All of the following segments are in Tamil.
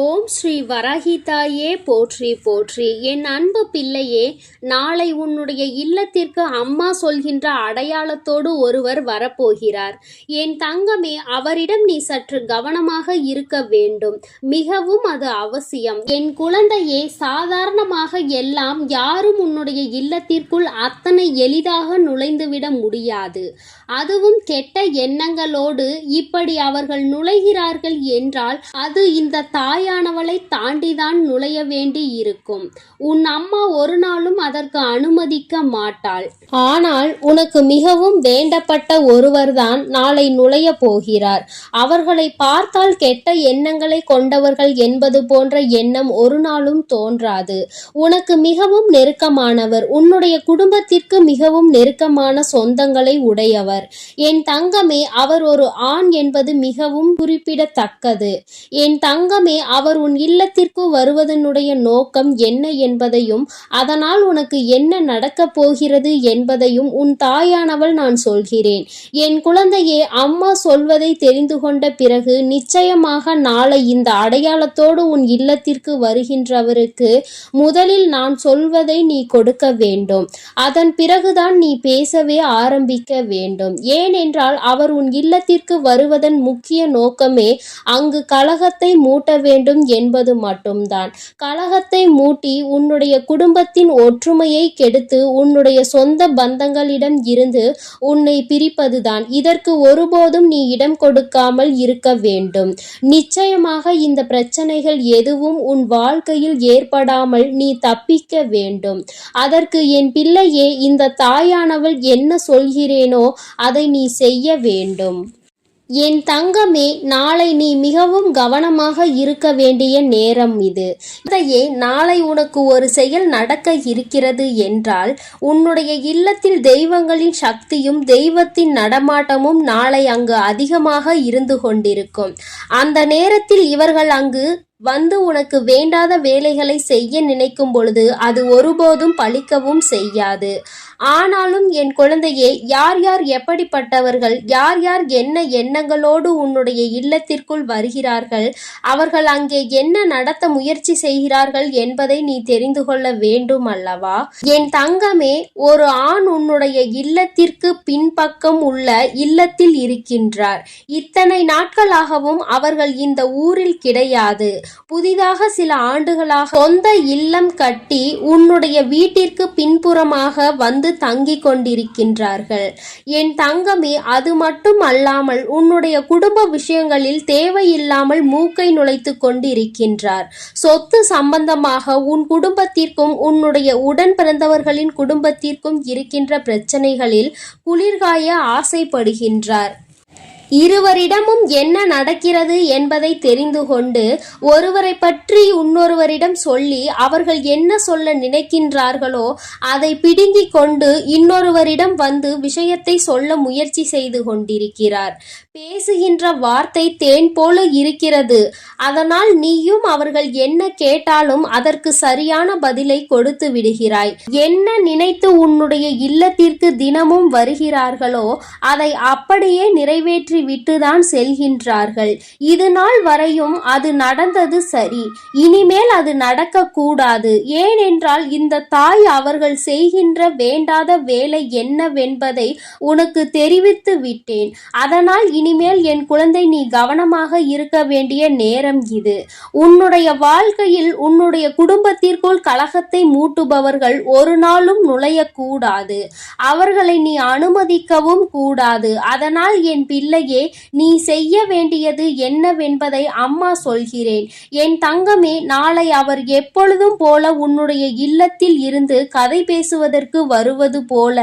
ஓம் ஸ்ரீ வரஹிதாயே போற்றி போற்றி. என் அன்பு பிள்ளையே நாளை உன்னுடைய இல்லத்திற்கு அம்மா சொல்கின்ற அடையாளத்தோடு ஒருவர் வரப்போகிறார். என் தங்கமே அவரிடம் நீ சற்று கவனமாக இருக்க வேண்டும். மிகவும் அது அவசியம். என் குழந்தையே சாதாரணமாக எல்லாம் யாரும் உன்னுடைய இல்லத்திற்குள் அத்தனை எளிதாக நுழைந்துவிட முடியாது. அதுவும் கெட்ட எண்ணங்களோடு இப்படி அவர்கள் நுழைகிறார்கள் என்றால் அது இந்த தாய் தாயானவளை தாண்டிதான் நுழைய வேண்டி இருக்கும். உன் அம்மா ஒரு நாளும் அதற்கு அனுமதிக்க மாட்டாள். ஆனால் உனக்கு மிகவும் வேண்டப்பட்ட ஒருவர்தான் நாளை நுழைய போகிறார். அவர்களை பார்த்தால் கெட்ட எண்ணங்களை கொண்டவர்கள் என்பது போன்ற எண்ணம் ஒரு நாளும் தோன்றாது. உனக்கு மிகவும் நெருக்கமானவர். உன்னுடைய குடும்பத்திற்கு மிகவும் நெருக்கமான சொந்தங்களை உடையவர். என் தங்கமே அவர் ஒரு ஆண் என்பது மிகவும் குறிப்பிடத்தக்கது. என் தங்கமே அவர் உன் இல்லத்திற்கு வருவதனுடைய நோக்கம் என்ன என்பதையும் அதனால் உனக்கு என்ன நடக்கப் போகிறது என்பதையும் உன் தாயானவள் நான் சொல்கிறேன். என் குழந்தையே அம்மா சொல்வதை தெரிந்து கொண்ட பிறகு நிச்சயமாக நாளை இந்த அடையாளத்தோடு உன் இல்லத்திற்கு வருகின்றவருக்கு முதலில் நான் சொல்வதை நீ கொடுக்க வேண்டும். அதன் பிறகுதான் நீ பேசவே ஆரம்பிக்க வேண்டும். ஏனென்றால் அவர் உன் இல்லத்திற்கு வருவதன் முக்கிய நோக்கமே அங்கு கலகத்தை மூட்ட வேண்டும். வேண்டும் என்பது மட்டும்தான். கலகத்தை மூட்டி உன்னுடைய குடும்பத்தின் ஒற்றுமையை கெடுத்து உன்னுடைய சொந்த பந்தங்களிடம் இருந்து உன்னை பிரிப்பதுதான். இதற்கு ஒருபோதும் நீ இடம் கொடுக்காமல் இருக்க வேண்டும். நிச்சயமாக இந்த பிரச்சனைகள் எதுவும் உன் வாழ்க்கையில் ஏற்படாமல் நீ தப்பிக்க வேண்டும். அதற்கு என் பிள்ளையே இந்த தாயானவள் என்ன சொல்கிறேனோ அதை நீ செய்ய வேண்டும். என் தங்கமே நாளை நீ மிகவும் கவனமாக இருக்க வேண்டிய நேரம் இது. இதையே நாளை உனக்கு ஒரு செயல் நடக்க இருக்கிறது என்றால் உன்னுடைய இல்லத்தில் தெய்வங்களின் சக்தியும் தெய்வத்தின் நடமாட்டமும் நாளை அங்கு அதிகமாக இருந்து கொண்டிருக்கும். அந்த நேரத்தில் இவர்கள் அங்கு வந்து உனக்கு வேண்டாத வேலைகளை செய்ய நினைக்கும் பொழுது அது ஒருபோதும் பழிக்கவும் செய்யாது. ஆனாலும் என் குழந்தையே யார் யார் எப்படிப்பட்டவர்கள் யார் யார் என்ன எண்ணங்களோடு உன்னுடைய இல்லத்திற்குள் வருகிறார்கள் அவர்கள் அங்கே என்ன நடத்த முயற்சி செய்கிறார்கள் என்பதை நீ தெரிந்து கொள்ள வேண்டும் அல்லவா? என் தங்கமே ஒரு ஆண் உன்னுடைய இல்லத்திற்கு பின்பக்கம் உள்ள இல்லத்தில் இருக்கின்றார். இத்தனை நாட்களாகவும் அவர்கள் இந்த ஊரில் கிடையாது. புதிதாக சில ஆண்டுகளாக சொந்த இல்லம் கட்டி உன்னுடைய வீட்டிற்கு பின்புறமாக வந்து தங்கிக் கொண்டிருக்கின்றார்கள். என் தங்கமே அது மட்டும் அல்லாமல் உன்னுடைய குடும்ப விஷயங்களில் தேவையில்லாமல் மூக்கை நுழைத்து கொண்டிருக்கின்றார். சொத்து சம்பந்தமாக உன் குடும்பத்திற்கும் உன்னுடைய உடன் பிறந்தவர்களின் குடும்பத்திற்கும் இருக்கின்ற பிரச்சனைகளில் குளிர்காய ஆசைப்படுகின்றார். இருவரிடமும் என்ன நடக்கிறது என்பதை தெரிந்து கொண்டு ஒருவரை பற்றி இன்னொருவரிடம் சொல்லி அவர்கள் என்ன சொல்ல நினைக்கின்றார்களோ அதை பிடுங்கிக் கொண்டு இன்னொருவரிடம் வந்து விஷயத்தை சொல்ல முயற்சி செய்து கொண்டிருக்கிறார். பேசுகின்ற வார்த்தை தேன் போல இருக்கிறது. அதனால் நீயும் அவர்கள் என்ன கேட்டாலும் அதற்கு சரியான பதிலை கொடுத்து விடுகிறாய். என்ன நினைத்து உன்னுடைய இல்லத்திற்கு தினமும் வருகிறார்களோ அதை அப்படியே நிறைவேற்றி விட்டுதான் செல்கின்றார்கள். இது நாள் வரையும் அது நடந்தது சரி. இனிமேல் அது நடக்கக்கூடாது. ஏனென்றால் இந்த தாய் அவர்கள் செய்கின்ற வேண்டாத வேலை என்னவென்பதை உனக்கு தெரிவித்து விட்டேன். அதனால் இனிமேல் என் குழந்தை நீ கவனமாக இருக்க வேண்டிய நேரம் இது. உன்னுடைய வாழ்க்கையில் உன்னுடைய குடும்பத்திற்குள் கலகத்தை மூட்டுபவர்கள் ஒரு நாளும் நுழையக்கூடாது. அவர்களை நீ அனுமதிக்கவும் கூடாது. அதனால் என் பிள்ளையே நீ செய்ய வேண்டியது என்னவென்பதை அம்மா சொல்கிறேன். என் தங்கமே நாளை அவர் எப்பொழுதும் போல உன்னுடைய இல்லத்தில் இருந்து கதை பேசுவதற்கு வருவது போல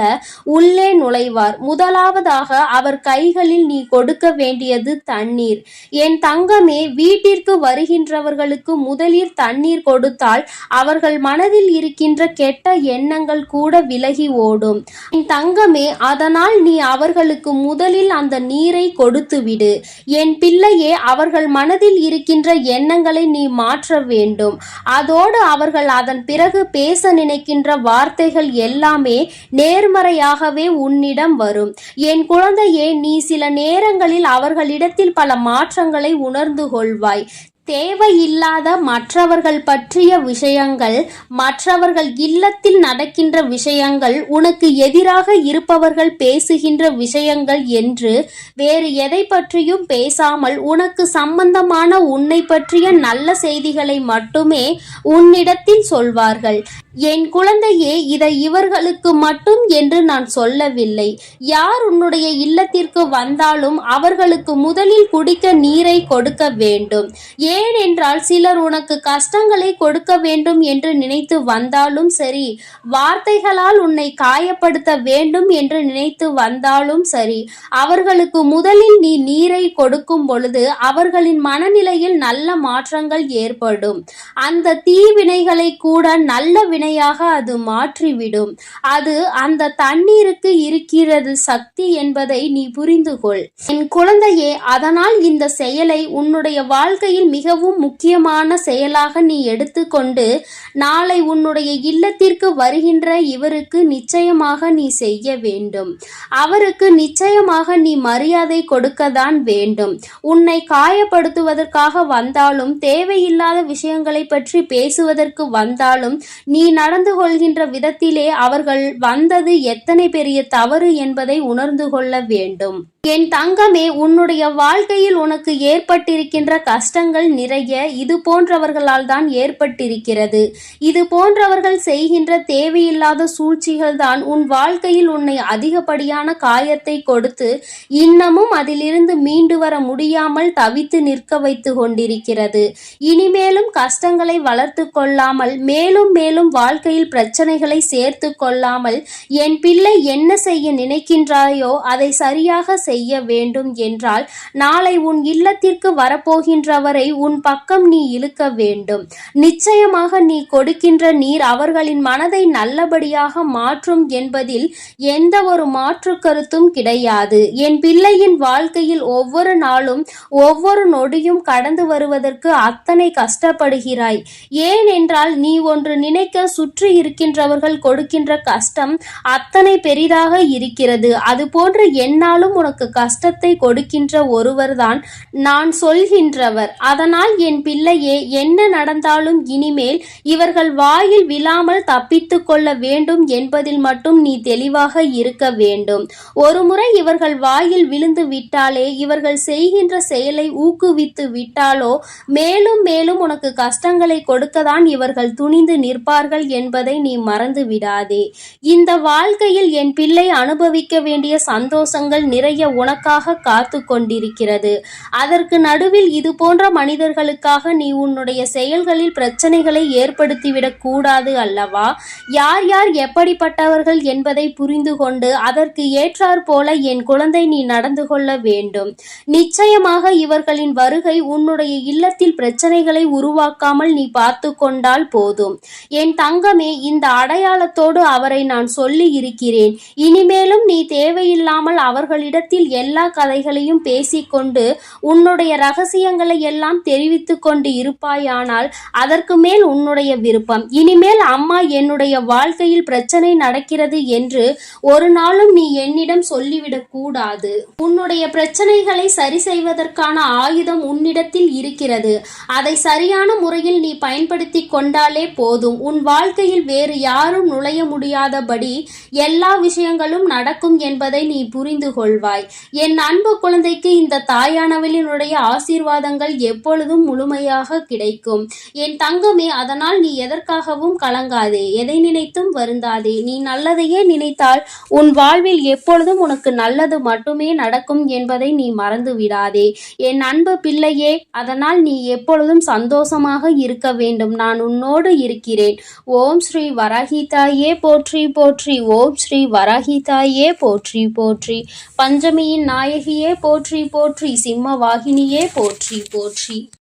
உள்ளே நுழைவார். முதலாவதாக அவர் கைகளில் நீ கொடுக்க வேண்டியது தண்ணீர். என் தங்கமே வீட்டிற்கு வருகின்றவர்களுக்கு முதலில் தண்ணீர் கொடுத்தால் அவர்கள் மனதில் இருக்கின்ற கெட்ட எண்ணங்கள் கூட விலகி ஓடும். என் தங்கமே அதனால் நீ அவர்களுக்கு முதலில் அந்த நீரை கொடுத்துவிடு. என் பிள்ளையே அவர்கள் மனதில் இருக்கின்ற எண்ணங்களை நீ மாற்ற வேண்டும். அதோடு அவர்கள் அதன் பிறகு பேச நினைக்கின்ற வார்த்தைகள் எல்லாமே நேர்மறையாகவே உன்னிடம் வரும். என் குழந்தையே நீ சில நேரங்களில் அவர்களிடத்தில் பல மாற்றங்களை உணர்ந்து கொள்வாய். தேவையில்லாத மற்றவர்கள் பற்றிய விஷயங்கள் மற்றவர்கள் இல்லத்தில் நடக்கின்ற விஷயங்கள் உனக்கு எதிராக இருப்பவர்கள் பேசுகின்ற விஷயங்கள் என்று வேறு எதை பற்றியும் பேசாமல் உனக்கு சம்பந்தமான உன்னை பற்றிய நல்ல செய்திகளை மட்டுமே உன்னிடத்தில் சொல்வார்கள். என் குழந்தையே இதை இவர்களுக்கு மட்டும் என்று நான் சொல்லவில்லை. யார் உன்னுடைய இல்லத்திற்கு வந்தாலும் அவர்களுக்கு முதலில் குடிக்க நீரை கொடுக்க வேண்டும். ஏனென்றால் சிலர் உனக்கு கஷ்டங்களை கொடுக்க வேண்டும் என்று நினைத்து வந்தாலும் சரி வார்த்தைகளால் உன்னை காயப்படுத்த வேண்டும் என்று நினைத்து வந்தாலும் சரி அவர்களுக்கு முதலில் நீ நீரை கொடுக்கும் பொழுது அவர்களின் மனநிலையில் நல்ல மாற்றங்கள் ஏற்படும். அந்த தீவினைகளை கூட நல்ல வினையாக அது மாற்றிவிடும். அது அந்த தண்ணீருக்கு இருக்கிறது சக்தி என்பதை நீ புரிந்து கொள் என் குழந்தையே அதனால் இந்த செயலை உன்னுடைய வாழ்க்கையில் மிக மிகவும் முக்கியமான செயலாக நீ எடுத்துக்கொண்டு நாளை உன்னுடைய இல்லத்திற்கு வருகின்ற இவருக்கு நிச்சயமாக நீ செய்ய வேண்டும். அவருக்கு நிச்சயமாக நீ மரியாதை கொடுக்கதான் வேண்டும். உன்னை காயப்படுத்துவதற்காக வந்தாலும் தேவையில்லாத விஷயங்களை பற்றி பேசுவதற்கு வந்தாலும் நீ நடந்து கொள்கின்ற விதத்திலே அவர்கள் வந்தது எத்தனை பெரிய தவறு என்பதை உணர்ந்து கொள்ள வேண்டும். என் தங்கமே உன்னுடைய வாழ்க்கையில் உனக்கு ஏற்பட்டிருக்கின்ற கஷ்டங்கள் நிறைய இது போன்றவர்களால் தான் ஏற்பட்டிருக்கிறது. இது போன்றவர்கள் செய்கின்ற தேவையில்லாத சூழ்ச்சிகள் தான் உன் வாழ்க்கையில் உன்னை அதிகப்படியான காயத்தை கொடுத்து இன்னமும் அதிலிருந்து மீண்டு வர முடியாமல் தவித்து நிற்க வைத்து கொண்டிருக்கிறது. இனிமேலும் கஷ்டங்களை வளர்த்து கொள்ளாமல் மேலும் மேலும் வாழ்க்கையில் பிரச்சனைகளை சேர்த்து கொள்ளாமல் என் பிள்ளை என்ன செய்ய நினைக்கின்றாயோ அதை சரியாக செய்ய வேண்டும் என்றால் நாளை உன் இல்லத்திற்கு வரப்போகின்றவரை உன் பக்கம் நீ இழுக்க வேண்டும். நிச்சயமாக நீ கொடுக்கின்ற நீர் அவர்களின் மனதை நல்லபடியாக மாற்றும் என்பதில் எந்த ஒரு மாற்று கருத்தும் கிடையாது. என் பிள்ளையின் வாழ்க்கையில் ஒவ்வொரு நாளும் ஒவ்வொரு நொடியும் கடந்து வருவதற்கு அத்தனை கஷ்டப்படுகிறாய். ஏனென்றால் நீ ஒன்று நினைக்க சுற்றி இருக்கின்றவர்கள் கொடுக்கின்ற கஷ்டம் அத்தனை பெரிதாக இருக்கிறது. அது போன்று என்னாலும் உனக்கு கஷ்டத்தை கொடுக்கின்ற ஒருவர்தான் நான் சொல்கின்றவர். அதனால் என் பிள்ளையே என்ன நடந்தாலும் இனிமேல் இவர்கள் வாயில் விழாமல் தப்பித்து கொள்ள வேண்டும் என்பதில் மட்டும் நீ தெளிவாக இருக்க வேண்டும். ஒருமுறை இவர்கள் வாயில் விழுந்து விட்டாலே இவர்கள் செய்கின்ற செயலை ஊக்குவித்து விட்டாலோ மேலும் மேலும் உனக்கு கஷ்டங்களை கொடுக்கதான் இவர்கள் துணிந்து நிற்பார்கள் என்பதை நீ மறந்து விடாதே இந்த வாழ்க்கையில் என் பிள்ளை அனுபவிக்க வேண்டிய சந்தோஷங்கள் நிறைய உனக்காக காத்து கொண்டிருக்கிறது அதற்கு நடுவில் இது போன்ற மனிதர்களுக்காக நீ உன்னுடைய செயல்களில் பிரச்சனைகளை ஏற்படுத்திவிடக் கூடாது அல்லவா? யார் யார் எப்படிப்பட்டவர்கள் என்பதை புரிந்து கொண்டு அதற்கு ஏற்றாற் போல என் குழந்தை நீ நடந்து கொள்ள வேண்டும். நிச்சயமாக இவர்களின் வருகை உன்னுடைய இல்லத்தில் பிரச்சனைகளை உருவாக்காமல் நீ பார்த்து கொண்டால் போதும். என் தங்கமே இந்த அடையாளத்தோடு அவரை நான் சொல்லி இருக்கிறேன் இனிமேலும் நீ தேவையில்லாமல் அவர்களிடத்தில் எல்லா கதைகளையும் பேசிக்கொண்டு உன்னுடைய ரகசியங்களை எல்லாம் தெரிவித்து கொண்டு இருப்பாயானால் அதற்கு மேல் உன்னுடைய விருப்பம். இனிமேல் அம்மா என்னுடைய வாழ்க்கையில் பிரச்சனை நடக்கிறது என்று ஒரு நாளும் நீ என்னிடம் சொல்லிவிடக் கூடாது. உன்னுடைய பிரச்சனைகளை சரி செய்வதற்கான ஆயுதம் உன்னிடத்தில் இருக்கிறது. அதை சரியான முறையில் நீ பயன்படுத்தி கொண்டாலே போதும். உன் வாழ்க்கையில் வேறு யாரும் நுழைய முடியாதபடி எல்லா விஷயங்களும் நடக்கும் என்பதை நீ புரிந்து கொள்வாய் என் அன்பு குழந்தைக்கு இந்த தாயானவளினுடைய ஆசீர்வாதங்கள் எப்பொழுதும் முழுமையாக கிடைக்கும். என் தங்கமே அதனால் நீ எதற்காகவும் கலங்காதே. எதை நினைத்தும் வருந்தாதே. நீ நல்லதையே நினைத்தால் உன் வாழ்வில் எப்பொழுதும் உனக்கு நல்லது மட்டுமே நடக்கும் என்பதை நீ மறந்து விடாதே என் அன்பு பிள்ளையே அதனால் நீ எப்பொழுதும் சந்தோஷமாக இருக்க வேண்டும். நான் உன்னோடு இருக்கிறேன். ஓம் ஸ்ரீ வரஹிதாயே போற்றி போற்றி. ஓம் ஸ்ரீ வரஹிதாயே போற்றி போற்றி. பஞ்சமியின் நாயகியே போற்றி போற்றி. சிம்ம வாகினியே போற்றி போற்றி.